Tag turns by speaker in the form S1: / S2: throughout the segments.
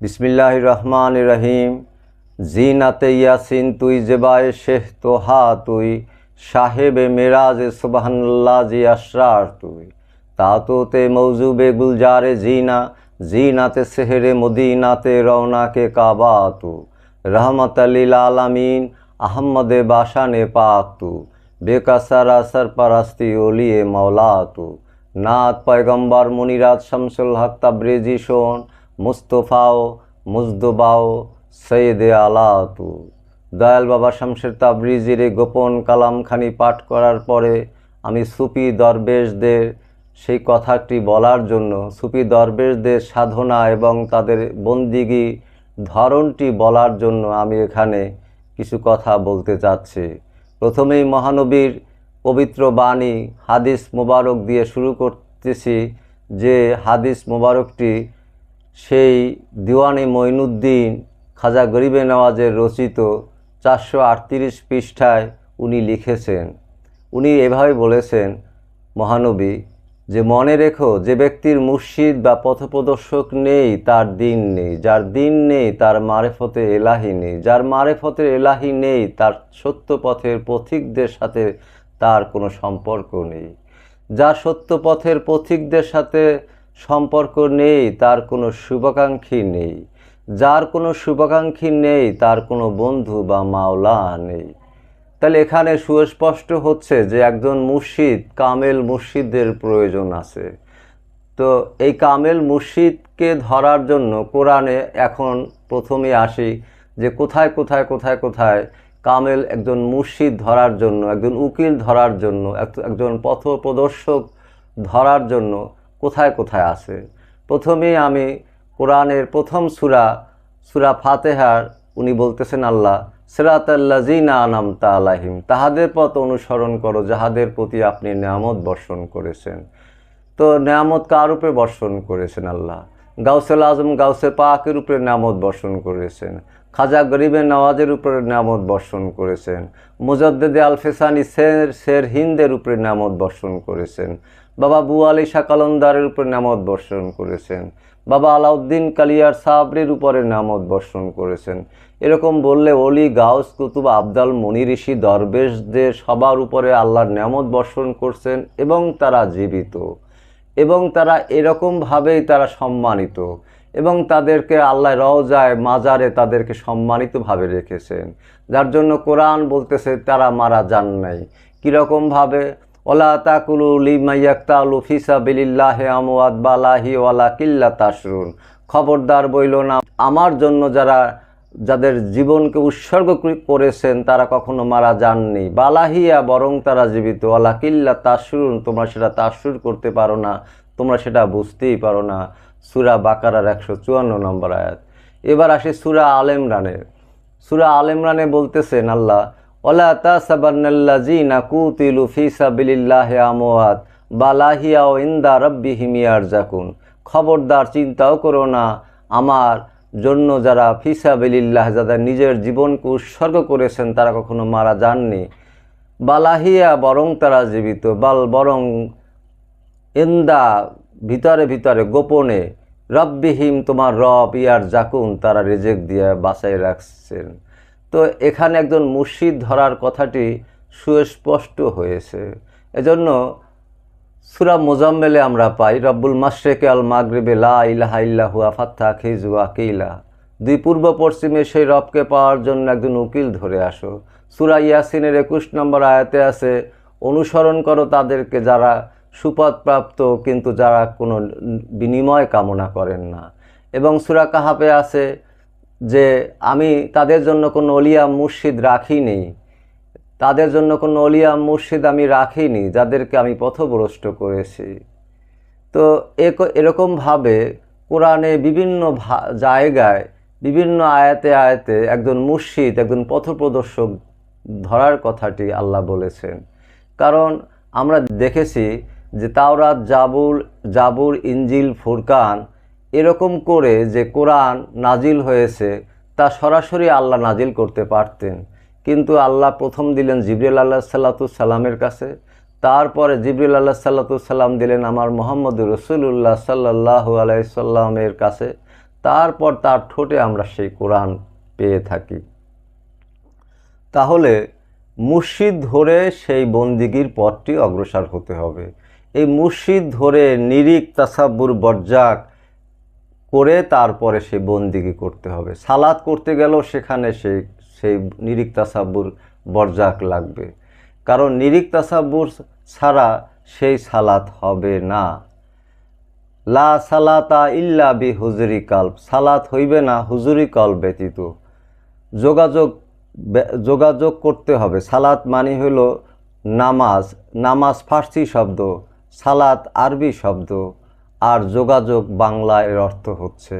S1: বিসমিল্লাহ রহমান রহিম জিনাতে ইয়াসিন তুই জেবায় শেখ তোহা তুই, সাহেবে মেরাজে সুবাহান্লাহ জি আশরার তুই। তাতোতে মৌজুবে গুলজারে জিনা, জিনাতে সেহেরে মদিনাতে রওনাকে কাবা তু। রহমত আলিল আলামিন আহমদে বাসানে পাক তু। বেকাসারা সরপরাস্তি ওলিয়ে মৌলা তু। নাত পয়গম্বর মুনিরাজ শামসুল হক তাবরেজি শোন মুস্তফাও, মুজদবাও, সৈয়দে আলা তু দয়াল বাবা শামসের তাবরিজির এই গোপন কালামখানি পাঠ করার পরে আমি সুফি দরবেশদের সেই কথাটি বলার জন্য, সুফি দরবেশদের সাধনা এবং তাদের বন্দিগি ধরনটি বলার জন্য আমি এখানে কিছু কথা বলতে চাচ্ছি। প্রথমেই মহানবীর পবিত্র বাণী, হাদিস মোবারক দিয়ে শুরু করতেছি যে হাদিস মোবারকটি সেই দিওয়ানি মঈনুদ্দিন খাজা গরিবে নওয়াজের রচিত চারশো আটত্রিশ পৃষ্ঠায় উনি লিখেছেন। উনি এভাবে বলেছেন, মহানবী, যে মনে রেখো যে ব্যক্তির মুর্শিদ বা পথপ্রদর্শক নেই, তার দিন নেই। যার দিন নেই, তার মারেফতে এলাহি নেই। যার মারেফতের এলাহি নেই, তার সত্য পথের পথিকদের সাথে তার কোনো সম্পর্ক নেই। যার সত্য পথের পথিকদের সাথে সম্পর্ক নেই, তার কোনো শুভাকাঙ্ক্ষী নেই। যার কোনো শুভাকাঙ্ক্ষী নেই, তার কোনো বন্ধু বা মাওলা নেই। তাহলে এখানে সুস্পষ্ট হচ্ছে যে একজন মুর্শিদ কামেল মুর্শিদের প্রয়োজন আছে। তো এই কামেল মুর্শিদকে ধরার জন্য কোরআনে এখন প্রথমে আসি যে কোথায় কোথায় কোথায় কোথায় কামেল একজন মুর্শিদ ধরার জন্য, একজন উকিল ধরার জন্য, এক- একজন পথ প্রদর্শক ধরার জন্য কোথায় কোথায় আছে? প্রথমেই আমি কোরআনের প্রথম সুরা সুরা ফাতেহার, উনি বলতেছেন, আল্লাহ সিরাতাল্লাজিনা আনাম তালাহিম তাহাদের পথ অনুসরণ করো যাহাদের প্রতি আপনি নিয়ামত বর্ষণ করেছেন। তো নিয়ামত কার রূপে বর্ষণ করেছেন আল্লাহ? গাউসেল আজম গাউসে পাকের উপরে নিয়ামত বর্ষণ করেছেন। খাজা গরিবের নওয়াজের উপরে নিয়ামত বর্ষণ করেছেন। মুজদ্দেদে আলফেসানি শের শের হিন্দের উপরে নিয়ামত বর্ষণ করেছেন। বাবা বু আলী শাকালন্দারের উপরে নামত বর্ষণ করেছেন। বাবা আলাউদ্দিন কালিয়ার সাবরির উপরে নামত বর্ষণ করেছেন। এরকম বললে অলি, গাউস, কুতুব, আবদাল মনি ঋষি, দরবেশদের সবার উপরে আল্লাহর নামত বর্ষণ করছেন এবং তারা জীবিত। এবং তারা এরকমভাবেই তারা সম্মানিত। এবং তাদেরকে আল্লাহ রওজায়, মাজারে তাদেরকে সম্মানিতভাবে রেখেছেন। যার জন্য কোরআন বলতেছে, তারা মারা যান নাই। কীরকমভাবে ওলা তাকুলু লিমাইয়াক্তালু ফিসা বিলিল্লাহে আমওয়াত বালাহি ওয়ালা কিল্লা তাসরুন খবরদার বইল না, আমার জন্য যারা, যাদের জীবনকে উৎসর্গ করেছেন, তারা কখনো মারা যাননি। বালাহিয়া বরং তারা জীবিত। ওয়ালা কিল্লা তাসরুন তোমরা সেটা তাসরুর করতে পারো না, তোমরা সেটা বুঝতেই পারো না। সুরা বাকারার একশো চুয়ান্ন নম্বর আয়াত। এবার আসে সুরা আল ইমরানের। সুরা আল ইমরানে বলতেছেন আল্লাহ ওলা তাসাবান্নাল্লাযীনা কুতিলু ফি সাবিলিল্লাহি আমওয়াত, বালাহিয়া ও ইনদা রাব্বিহিম ইয়ারজাকুন। খবরদার চিন্তাও করো না, আমার জন্য যারা ফিসা ফিসাবিলিল্লাহ যাদের নিজের জীবনকে উৎসর্গ করেছেন, তারা কখনো মারা যাননি। বালাহিয়া বরং তারা জীবিত, বাল বরং এন্দা ভিতরে ভিতরে, গোপনে। রব্বিহীম তোমার রব ইয়ার জাকুন তারা রেজেক দিয়ে বাসায় রাখছেন। তো এখানে একজন মুর্শিদ ধরার কথাটি সুস্পষ্ট হয়েছে। এজন্য সুরা মোজাম্মেলে আমরা পাই, রব্বুল মাশরেকে আল মাগরিবে, লা ইলাহা ইল্লাহু আফাত্তা খিজু আকিলা দুই পূর্ব পশ্চিমে সেই রবকে পাওয়ার জন্য একজন উকিল ধরে আসো। সুরা ইয়াসিনের একুশ নম্বর আয়াতে আছে, অনুসরণ করো তাদেরকে যারা সুপদপ্রাপ্ত কিন্তু যারা কোনো বিনিময় কামনা করেন না। এবং সুরা কাহাপে আছে যে আমি তাদের জন্য কোনো অলিয়া মুর্শিদ রাখিনি। তাদের জন্য কোনো অলিয়া মুর্শিদ আমি রাখিনি, যাদেরকে আমি পথভ্রষ্ট করেছি। তো এরকমভাবে কোরআনে বিভিন্ন জায়গায়, বিভিন্ন আয়াতে আয়াতে একজন মুর্শিদ, একজন পথপ্রদর্শক ধরার কথাটি আল্লাহ বলেছেন। কারণ আমরা দেখেছি যে তাওরাত, জাবুল জাবুর ইঞ্জিল ফুরকান এরকম করে যে কোরআন নাজিল হয়েছে, তা সরাসরি আল্লাহ নাজিল করতে পারতেন। কিন্তু আল্লাহ প্রথম দিলেন জিবরিল আল্লাহ সাল্লাতু সাল্লামের কাছে। তারপরে জিবরিল আল্লাহ সাল্লাতু সাল্লাম দিলেন আমার মোহাম্মদ রসুল্লাহ সাল্লাহ আলাইসাল্লামের কাছে। তারপর তার ঠোঁটে আমরা সেই কোরআন পেয়ে থাকি। তাহলে মুর্শিদ ধরে সেই বন্দিগির পথটি অগ্রসর হতে হবে। এই মুর্শিদ ধরে নিরিক তাসাব্বুর বর্জাক করে তারপরে সে বন্দিগি করতে হবে। সালাদ করতে গেলেও সেখানে সেই সেই নিরিক তাসাব্বুর বর্জাক লাগবে। কারণ নিরিক তাসাব্বুর ছাড়া সেই সালাত হবে না। লা সালাতা ইল্লা বি হুজুরি কাল্প সালাত হইবে না হুজুরি কল ব্যতীত। যোগাযোগ যোগাযোগ করতে হবে। সালাত মানে হলো নামাজ। নামাজ ফার্সি শব্দ, সালাত আরবি শব্দ। আর যোগাযোগ বাংলা এর অর্থ হচ্ছে।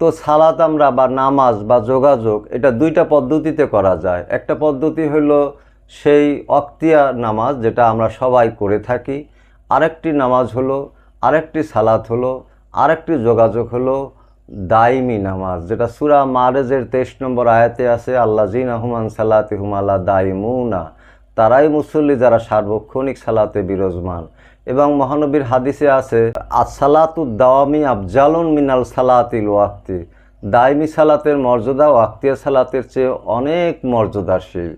S1: তো সালাত আমরা বা নামাজ বা যোগাযোগ, এটা দুইটা পদ্ধতিতে করা যায়। একটা পদ্ধতি হলো সেই অক্তিয়া নামাজ, যেটা আমরা সবাই করে থাকি। আরেকটি নামাজ হলো, আরেকটি সালাত হলো, আরেকটি যোগাযোগ হলো দাইমি নামাজ, যেটা সুরা মারেজের তেইশ নম্বর আয়াতে আছে আল্লাহ জিন আহমান সালাতে হুমালা দাইমুনা, তারাই মুসল্লি যারা সার্বক্ষণিক সালাতে বিরাজমান। এবং মহানবীর হাদিসে আছে, আসসালাতু দাওয়ামি আফজালুন মিনাল সালাতিল ওয়াক্তি। দায়মি সালাতের মর্যাদা ওয়াক্তিয়া সালাতের চেয়ে অনেক মর্যাদাশীল।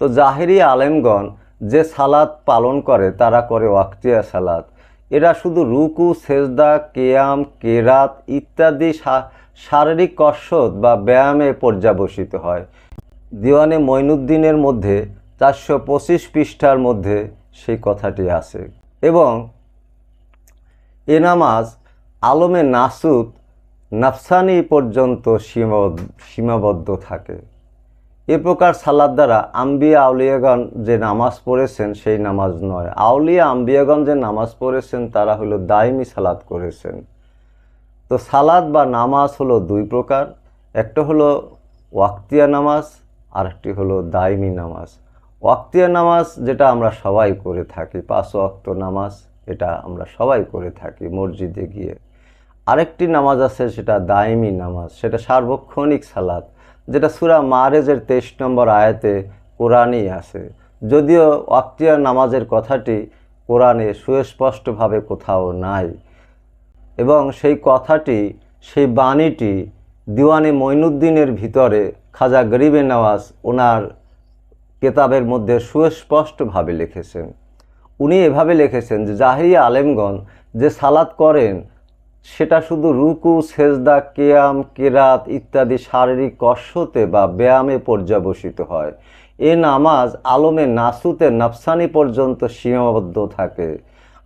S1: তো জাহেরি আলেমগণ যে সালাত পালন করে, তারা করে ওয়াক্তিয়া সালাত। এরা শুধু রুকু, সেজদা, কেয়াম, কেরাত ইত্যাদি শারীরিক কসরত বা ব্যায়ামে পর্যাবসিত হয়। দিওয়ানে মঈনুদ্দিনের মধ্যে চারশো পঁচিশ পৃষ্ঠার মধ্যে সেই কথাটি আছে। এবং এ নামাজ আলমে নাসুদ নাফসানি পর্যন্ত সীমাবদ্ধ থাকে। এ প্রকার সালাদ দ্বারা আম্বিয়া আউলিয়াগণ যে নামাজ পড়েছেন সেই নামাজ নয়। আউলিয়া আম্বিয়াগণ যে নামাজ পড়েছেন তারা হলো দায়মি সালাদ করেছেন। তো সালাদ বা নামাজ হলো দুই প্রকার। একটা হলো ওয়াক্তিয়া নামাজ আর একটি হলো দায়মি নামাজ। ওয়াক্তিয়া নামাজ যেটা আমরা সবাই করে থাকি, পাঁচ ওয়াক্ত নামাজ এটা আমরা সবাই করে থাকি মসজিদে গিয়ে। আরেকটি নামাজ আছে সেটা দাইমি নামাজ, সেটা সার্বক্ষণিক সালাদ যেটা সুরা মারেজের তেইশ নম্বর আয়াতে কোরআনই আছে। যদিও ওয়াক্তিয়া নামাজের কথাটি কোরআনে সুস্পষ্টভাবে কোথাও নাই, এবং সেই কথাটি, সেই বাণীটি দিওয়ানে মঈনুদ্দিনের ভিতরে খাজা গরিবে নওয়াজ ওনার কেতাবের মধ্যে সুস্পষ্টভাবে লিখেছেন। উনি এভাবে লিখেছেন যে, জাহিরিয়া আলেমগণ যে সালাত করেন, সেটা শুধু রুকু, সেজদা, কেয়াম, কেরাত ইত্যাদি শারীরিক কসরতে বা ব্যায়ামে পর্যাবসিত হয়। এ নামাজ আলমে নাসুতে নাফসানি পর্যন্ত সীমাবদ্ধ থাকে।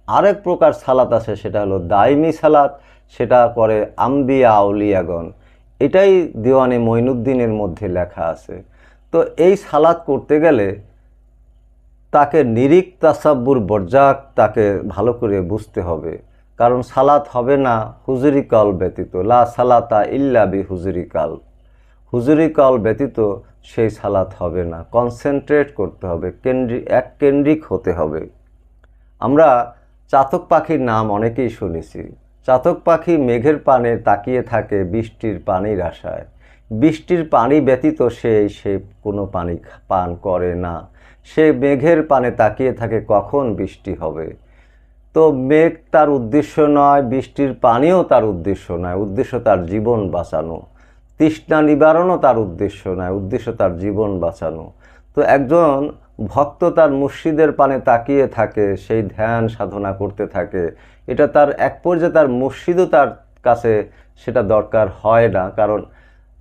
S1: আরেক প্রকার সালাত আছে, সেটা হলো দাইমি সালাত, সেটা করে আম্বিয়া আউলিয়াগণ এটাই দিওয়ানে মঈনুদ্দিনের মধ্যে লেখা আছে। তো এই সালাত করতে গেলে তাকে নিরিক তাসাব্বুর বর্জাক তাকে ভালো করে বুঝতে হবে। কারণ সালাত হবে না হুজুরি কাল ব্যতীত। লা সালাতা ইল্লা বি হুজুরি কাল। হুজুরি কাল ব্যতীত সেই সালাত হবে না। কনসেন্ট্রেট করতে হবে। কেন্দ্রি, এক কেন্দ্রিক হতে হবে। আমরা চাতক পাখির নাম অনেকেই শুনেছি। চাতক পাখি মেঘের পানে তাকিয়ে থাকে, বৃষ্টির পানির আশায়। বৃষ্টির পানি ব্যতীত সে সে কোনো পানি পান করে না। সে মেঘের পানে তাকিয়ে থাকে, কখন বৃষ্টি হবে? তো মেঘ তার উদ্দেশ্য নয়, বৃষ্টির পানিও তার উদ্দেশ্য নয়, উদ্দেশ্য তার জীবন বাঁচানো। তৃষ্ণা নিবারণও তার উদ্দেশ্য নয়, উদ্দেশ্য তার জীবন বাঁচানো। তো একজন ভক্ত তার মুর্শিদের পানে তাকিয়ে থাকে, সেই ধ্যান সাধনা করতে থাকে। এটা তার এক পর্যায়ে তার মুর্শিদও তার কাছে সেটা দরকার হয় না, কারণ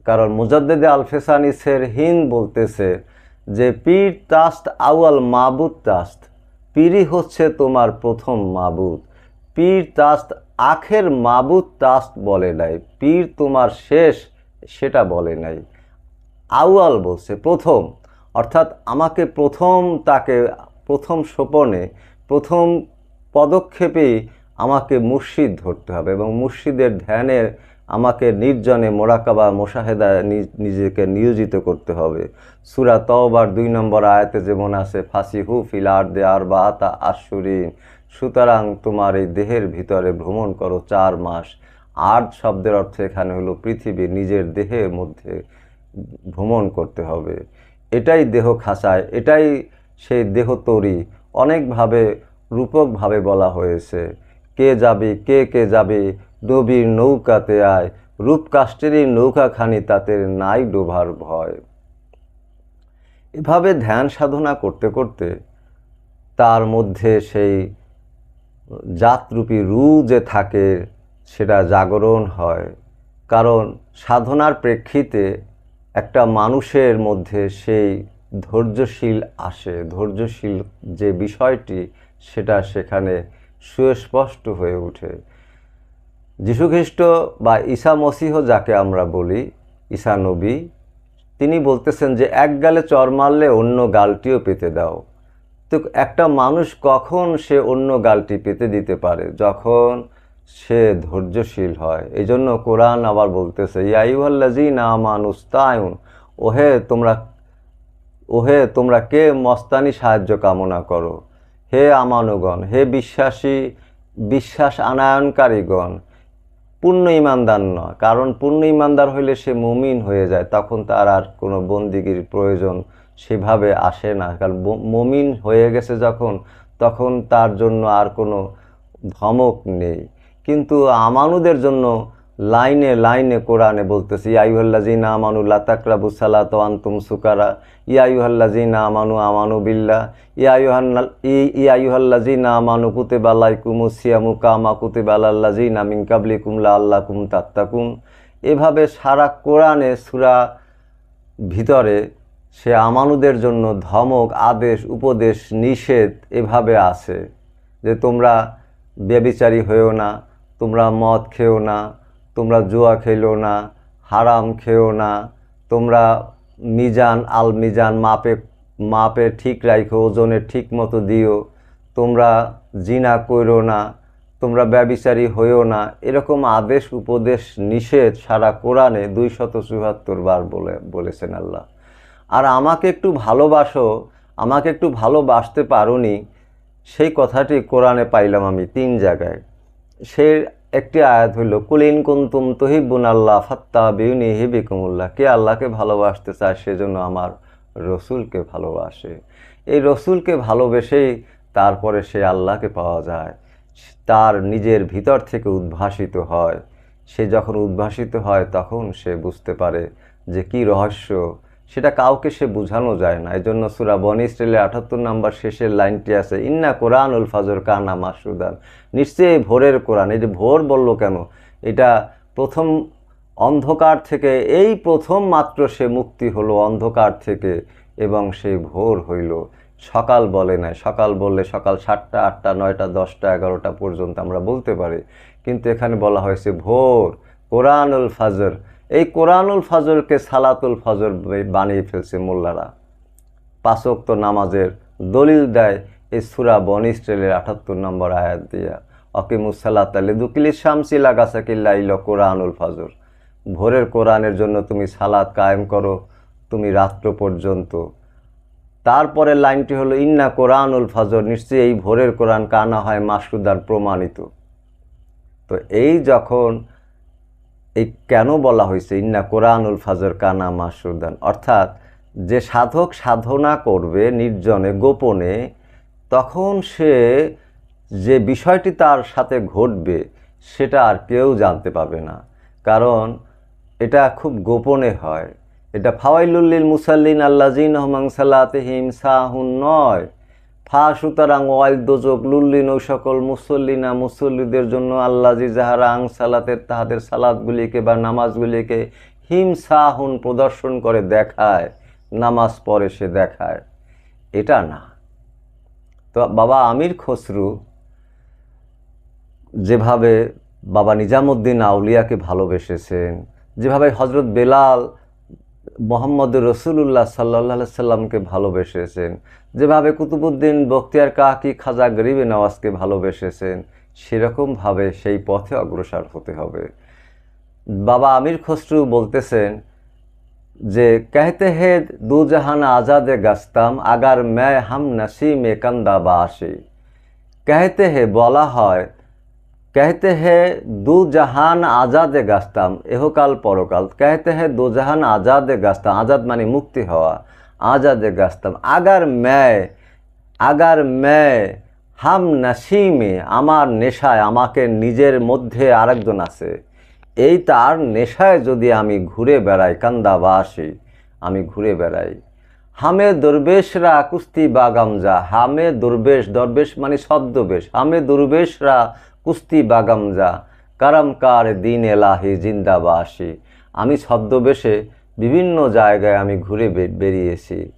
S1: কারণ মুজাদ্দেদে আলফেসানি সের হিন বলতেছে যে, পীর তাস্ত আউয়াল মাবুদ তাস্ত পীরই হচ্ছে তোমার প্রথম মাবুদ। পীর তাস্ত আখের মাবুদ তাস্ত বলে নাই। পীর তোমার শেষ সেটা বলে নাই। আউয়াল বলছে, প্রথম। অর্থাৎ আমাকে প্রথম তাকে, প্রথম সোপনে প্রথম পদক্ষেপেই আমাকে মুর্শিদ ধরতে হবে এবং মুর্শিদের ধ্যানের আমাকে নির্জনে মোরাকাবা মোশাহেদায় নি- নিজেকে নিয়োজিত করতে হবে। সুরা তওবার দুই নম্বর আয়াতে যেমন আছে, ফাসিহু ফিল আর দে আর বাহাতা আশুরিন সুতরাং তোমার এই দেহের ভিতরে ভ্রমণ করো চার মাস। আট শব্দের অর্থ এখানে হলো পৃথিবী নিজের দেহের মধ্যে ভ্রমণ করতে হবে। এটাই দেহ খাসায় এটাই সেই দেহ তরি। অনেকভাবে, রূপকভাবে বলা হয়েছে। কে যাবে, কে কে যাবে নবীর নৌকাতে আয় রূপকাষ্টেরই নৌকাখানি তাতে নাই ডোভার ভয়। এভাবে ধ্যান সাধনা করতে করতে তার মধ্যে সেই জাতরূপী রু যে থাকে সেটা জাগরণ হয়। কারণ সাধনার প্রেক্ষিতে একটা মানুষের মধ্যে সেই ধৈর্যশীল আসে। ধৈর্যশীল যে বিষয়টি, সেটা সেখানে সুস্পষ্ট হয়ে ওঠে। যীশুখ্রিস্ট বা ঈসা মসিহ যাকে আমরা বলি, ঈসা নবী, তিনি বলতেছেন যে এক গালে চর মারলে অন্য গালটিও পেতে দাও। তো একটা মানুষ কখন সে অন্য গালটি পেতে দিতে পারে? যখন সে ধৈর্যশীল হয়। এই জন্য কোরআন আবার বলতেছে ইয়াইহাল্লাজি না মানুস্তায়ন ওহে তোমরা ওহে তোমরা কে মস্তানি সাহায্য কামনা করো? হে আমানুগণ, হে বিশ্বাসী, বিশ্বাস আনায়নকারীগণ পূর্ণ ইমানদার নয় কারণ পূর্ণ ইমানদার হইলে সে মমিন হয়ে যায়, তখন তার আর কোনো বন্দিগির প্রয়োজন সেভাবে আসে না। কারণ মমিন হয়ে গেছে যখন, তখন তার জন্য আর কোনো ধমক নেই। কিন্তু আমানুদের জন্য লাইনে লাইনে কোরআনে বলতেছে ইয়াইহাল্লাজিনা আমানু লাতাকরাবু সালাত আন্তুম সুকারা। ইয়াইহাল্লাজিনা আমানু আমানু বিল্লা ইয়াইহান্নাল ইয়াইহাল্লাজিনা আমানু কুতিবা আলাইকুমু সিয়ামু কামা কুতিবা আলাল্লাজিনা মিন কাবলিকুম লাআল্লাকুম তাত্তাকুন। এভাবে সারা কোরআনে সূরা ভিতরে সে আমানুদের জন্য ধমক, আদেশ, উপদেশ, নিষেধ এভাবে আছে যে তোমরা ব্যবিচারী হয়েও না, তোমরা মদ খেও না তোমরা জুয়া খেলো না, হারাম খেও না, তোমরা মিজান, আল মিজান মাপে মাপে ঠিক রাখো ওজনে ঠিক মতো দিও, তোমরা জিনা করো না, তোমরা ব্যবিচারী হইও না। এরকম আদেশ, উপদেশ, নিষেধ সারা কোরআনে দুই শত চুয়াত্তর বার বলে, বলেছেন আল্লাহ। আর আমাকে একটু ভালোবাসো, আমাকে একটু ভালোবাসতে পারোনি, সেই কথাটি কোরআনে পাইলাম আমি তিন জায়গায়। সে একটি আয়াত হইল, কুলিন কুন্তুম তহিবুন আল্লাহ ফাত্তা বিউনি হিবিকুমুল্লাহ। কে আল্লাহকে ভালোবাসতে চায় সেজন্য আমার রসুলকে ভালোবাসে। এই রসুলকে ভালোবেসেই তারপরে সে আল্লাহকে পাওয়া যায়। তার নিজের ভিতর থেকে উদ্ভাসিত হয়। সে যখন উদ্ভাসিত হয় তখন সে বুঝতে পারে যে কি রহস্য সেটা কাউকে সে বোঝানো যায় না। এই জন্য সুরা বন ইসরায়েলের আটাত্তর নাম্বার শেষের লাইনটি আছে, ইন্না কোরআন উল ফাজর কানা মাসুদান নিশ্চয়ই ভোরের কোরআন, এই যে ভোর বলল কেন? এটা প্রথম অন্ধকার থেকে, এই প্রথম মাত্র সে মুক্তি হলো অন্ধকার থেকে এবং সে ভোর হইল। সকাল বলে না সকাল বললে সকাল সাতটা, আটটা, নয়টা, দশটা, এগারোটা পর্যন্ত আমরা বলতে পারি। কিন্তু এখানে বলা হয়েছে ভোর, কোরআনুল ফাজর এই কোরআনুল ফজরকে সালাতুল ফজর বানিয়ে ফেলছে মোল্লারা। পাঁচক্ত নামাজের দলিল দেয় এই সুরা বন ইসরায়েলের আটাত্তর নম্বর আয়াত দিয়া। অকিমুসাল্লাত আলী দুকিলি শামসিলা গাছাকিল্লা ইল কোরআনুল ফজর। ভোরের কোরআনের জন্য তুমি সালাত কায়েম করো, তুমি রাত্র পর্যন্ত। তারপরে লাইনটি হলো, ইন্না কোরআনুল ফজর নিশ্চয়ই এই ভোরের কোরআন কানা হয় মাসুদার প্রমাণিত। তো এই যখন এই কেন বলা হয়েছে? ইন্না কোরআনুল ফাজর কানা মাসুদান অর্থাৎ যে সাধক সাধনা করবে নির্জনে, গোপনে, তখন সে যে বিষয়টি তার সাথে ঘটবে, সেটা আর কেউ জানতে পাবে না। কারণ এটা খুব গোপনে হয়। এটা ফাওয়াইলুল্লিল মুসাল্লিন আল্লাজিন হমাং সালাতেহিম সাহুন নয়। ফা সুতরাং ওয়াইল দোজক লুল্লিন ওই সকল মুসল্লিনা মুসল্লিদের জন্য আল্লাজি যাহারা আং সালাতের, তাহাদের সালাদগুলিকে বা নামাজগুলিকে হিম সাহুন প্রদর্শন করে দেখায়, নামাজ পড়ে সে দেখায়। এটা না। তো বাবা আমির খসরু যেভাবে বাবা নিজামুদ্দিন আউলিয়াকে ভালোবেসেছেন, যেভাবে হজরত বেলাল মোহাম্মদ রসুল্লাহ সাল্লা সাল্লামকে ভালোবেসেছেন। যেভাবে কুতুবুদ্দিন বখতিয়ার কাকি খাজা গরিবে নওয়াজকে ভালোবেসেছেন, সেরকমভাবে সেই পথে অগ্রসর হতে হবে। বাবা আমির খসরু বলতেছেন যে, কাহতে হে দু জাহান আজাদে গাস্তাম, আগার ম্যায় হাম নাসিমে কান্দা বা আসি কাহতে হে বলা হয় कहते हैं दो जहान आज़ाद गस्ताम এহকাল পরকাল कहते हैं दो जहान आज़ाद गस्ताम आज़ाद মানে মুক্তি হওয়া आज़ाद गस्ताम अगर मैं अगर मैं হাম নাসিমে আমার নেশায় আমাকে নিজের মধ্যে আরেকজন আছে এই তার নেশায় যদি আমি ঘুরে বেড়াই কান্দাবাসী আমি ঘুরে বেড়াই হামে দরবেশরা কুস্তি বা গামজা হামে দরবেশ দরবেশ মানে ছদ্মবেশ হামে দরবেশরা কুস্তি বা গামজা, কারামকার দিন এলাহি জিন্দাবাসী। আমি ছদ্মবেশে বিভিন্ন জায়গায় আমি ঘুরে বেরিয়েছি।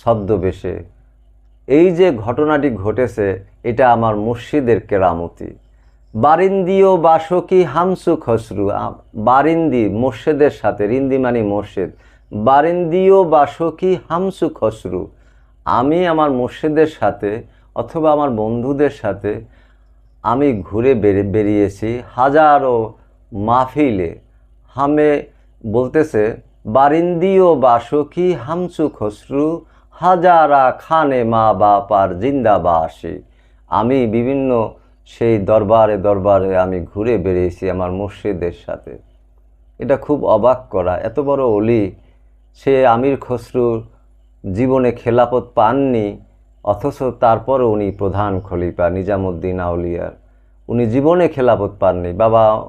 S1: ছদ্মবেশে। এই যে ঘটনাটি ঘটেছে, এটা আমার মুর্শিদের কেরামতি। বারিন্দিও বাসকি হামসু খসরু বারিন্দি মোর্শেদের সাথে রিন্দি মানে মোর্শেদ বারিন্দিও বাসকি হামসু খসরু। আমি আমার মুর্শিদের সাথে অথবা আমার বন্ধুদের সাথে আমি ঘুরে বেরি, বেরিয়েছি হাজারো মাহফিলে। হামে বলতেছে, বারিন্দিও বাসকি হামসু খসরু? হাজারা খানে মা বাপার জিন্দাবাসী। আমি বিভিন্ন সেই দরবারে দরবারে আমি ঘুরে বেরিয়েছি আমার মুর্শিদের সাথে। এটা খুব অবাক করা। এত বড় অলি, সে আমির খসরুর জীবনে খেলাপত পাননি। অথচ তারপরও উনি প্রধান খলিফা নিজামুদ্দিন আউলিয়ার। উনি জীবনে খেলাপত পাননি। বাবা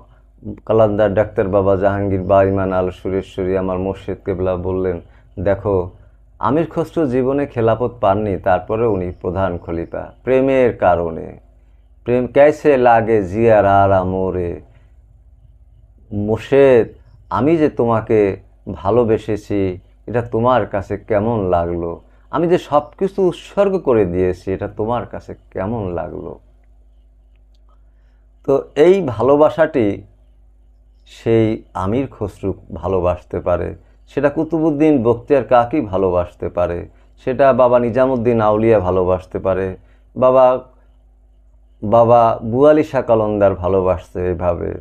S1: কালান্দার ডাক্তার বাবা জাহাঙ্গীর, বা ইমান আল সুরেশ্বরী, আমার মুর্শিদ কেবলা বললেন, দেখো, আমির খসরু জীবনে খেলাপত পাননি, তারপরে উনি প্রধান খলিফা। প্রেমের কারণে। প্রেম ক্যাসে লাগে জিয়ার আর মোরে মোর্শেদ, আমি যে তোমাকে ভালোবেসেছি, এটা তোমার কাছে কেমন লাগল? আমি যে সব কিছু উৎসর্গ করে দিয়েছি, এটা তোমার কাছে কেমন লাগল? তো এই ভালোবাসাটি সেই আমির খসরু ভালোবাসতে পারে, সেটা কুতুবুদ্দিন বখতিয়ার কাকি ভালোবাসতে পারে, সেটা বাবা নিজামুদ্দিন আউলিয়া ভালোবাসতে পারে, বাবা বাবা বুয়ালি শাহ কলন্দার ভালোবাসতে এভাবে।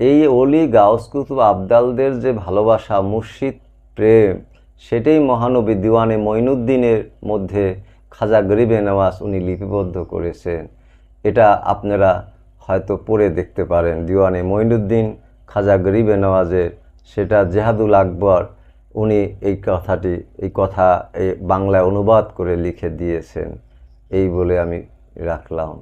S1: এই অলি গাউস কুতুব আবদালদের যে ভালোবাসা, মুর্শিদ, প্রেম সেটাই মহানবী দিওয়ানে মঈনুদ্দিনের মধ্যে খাজা গরিবে নওয়াজ উনি লিপিবদ্ধ করেছেন। এটা আপনারা হয়তো পড়ে দেখতে পারেন। দিওয়ানে মঈনুদ্দিন, খাজা গরিবে নওয়াজের সেটা জেহাদুল আকবর উনি এই কথাটি, এই কথা, এই বাংলায় অনুবাদ করে লিখে দিয়েছেন। এই বলে আমি রাখলাম।